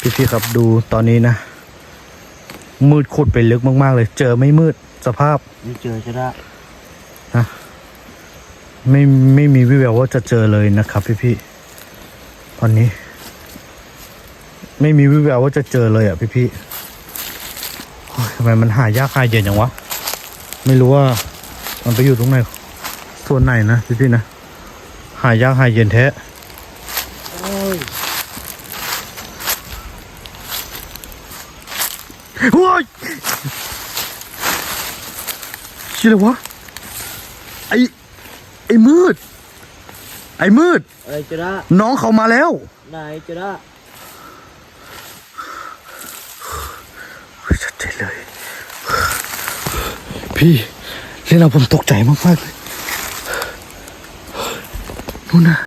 พี่ๆครับดูตอนนี้นะ มืดขุดไปลึกมาก ๆ เลย เจอไม่มืดสภาพไม่เจอจะได้ไม่ไม่มีวิแววว่าจะเจอเลยนะครับ พี่ๆตอนนี้ ไม่มีวิแววว่าจะเจอเลยอะพี่ๆโอ้ยทำไมมันหายากหายเย็นอย่างวะไม่รู้ว่า มันไปอยู่ตรงไหนส่วนไหนนะพี่ๆนะหายากหายเย็นแท้ โอ้ยโอ้ยชื่ออะไรวะ ไอไอมืด ไอมืด อะไรจะได้น้องเขามาแล้ว ไหนจะได้เฮ้ยชัดเจนเลย พี่เล่นเอาผมตกใจมากๆเลยนู่นนะ